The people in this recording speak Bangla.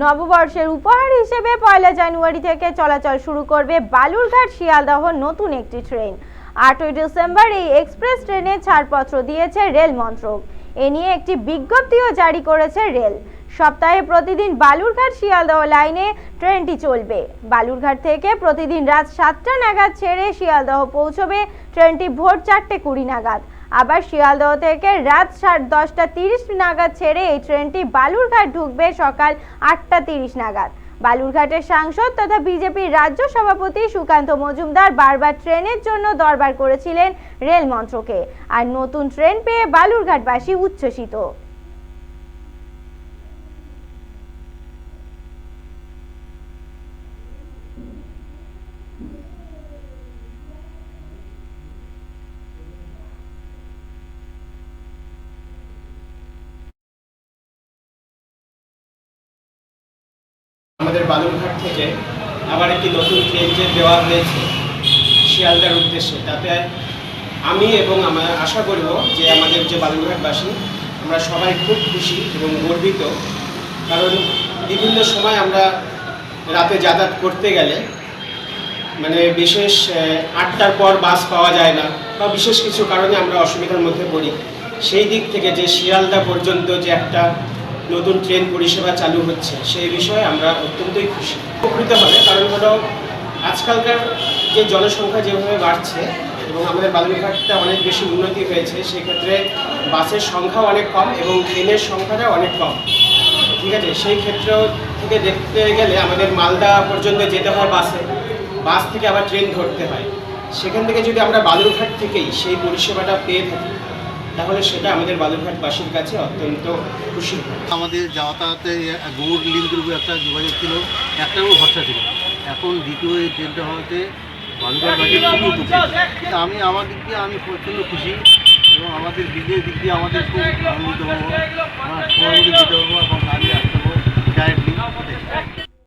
নববর্ষের উপহার হিসেবে পয়লা জানুয়ারি থেকে চলাচল শুরু করবে বালুরঘাট শিয়ালদহ নতুন একটি ট্রেন। আটই ডিসেম্বর এই এক্সপ্রেস ট্রেনে ছাড়পত্র দিয়েছে রেল মন্ত্রক। এ নিয়ে একটি বিজ্ঞপ্তিও জারি করেছে রেল। সপ্তাহে প্রতিদিন বালুরঘাট শিয়ালদহ লাইনে ট্রেনটি চলবে। বালুরঘাট থেকে প্রতিদিন রাত সাতটা নাগাদ ছেড়ে শিয়ালদহ পৌঁছবে ট্রেনটি ভোর চারটে কুড়ি নাগাদ। আবার শিয়ালদহ থেকে রাত সাড়ে দশটা তিরিশ নাগাদ ছেড়ে এই ট্রেনটি বালুরঘাট ঢুকবে সকাল আটটা তিরিশ নাগাদ। বালুরঘাটের সাংসদ তথা বিজেপির রাজ্য সভাপতি সুকান্ত মজুমদার বারবার ট্রেনের জন্য দরবার করেছিলেন রেল মন্ত্রকে। আর নতুন ট্রেন পেয়ে বালুরঘাটবাসী উচ্ছ্বসিত। আমাদের বালুরঘাট থেকে আবার একটি নতুন ট্রেন যে দেওয়া হয়েছে শিয়ালদার উদ্দেশ্যে, তাতে আমি এবং আমরা আশা করব যে আমাদের যে বালুরঘাটবাসী, আমরা সবাই খুব খুশি এবং গর্বিত। কারণ বিভিন্ন সময় আমরা রাতে যাতায়াত করতে গেলে মানে বিশেষ আটটার পর বাস পাওয়া যায় না বা বিশেষ কিছু কারণে আমরা অসুবিধার মধ্যে পড়ি। সেই দিক থেকে যে শিয়ালদা পর্যন্ত যে একটা নতুন ট্রেন পরিষেবা চালু হচ্ছে, সেই বিষয়ে আমরা অত্যন্তই খুশি। উপকৃত হবে, কারণ হলো আজকালকার যে জনসংখ্যা যেভাবে বাড়ছে এবং আমাদের বালুরঘাটটা অনেক বেশি উন্নতি হয়েছে, সেক্ষেত্রে বাসের সংখ্যাও অনেক কম এবং ট্রেনের সংখ্যাটাও অনেক কম। ঠিক আছে? সেই ক্ষেত্র থেকে দেখতে গেলে আমাদের মালদা পর্যন্ত যেতে হয় বাসে, বাস থেকে আবার ট্রেন ধরতে হয়। সেখান থেকে যদি আমরা বালুরঘাট থেকেই সেই পরিষেবাটা পেয়ে থাকি তাহলে সেটা আমাদের বালুরঘাটবাসীর কাছে অত্যন্ত খুশি আমাদের যাতায়াতে গৌড় উপর একটা যোগাযোগ ছিল একটা উপর ভরসা ছিল এখন দ্বিতীয় এই ট্রেনটা হওয়াতে বালুরঘাটবাসী আমি, আমার দিক দিয়ে আমি প্রচণ্ড খুশি এবং আমাদের বিজয়ের দিক দিয়ে আমাদের খুব আনন্দিত হব, আমার সময় দিতে হব।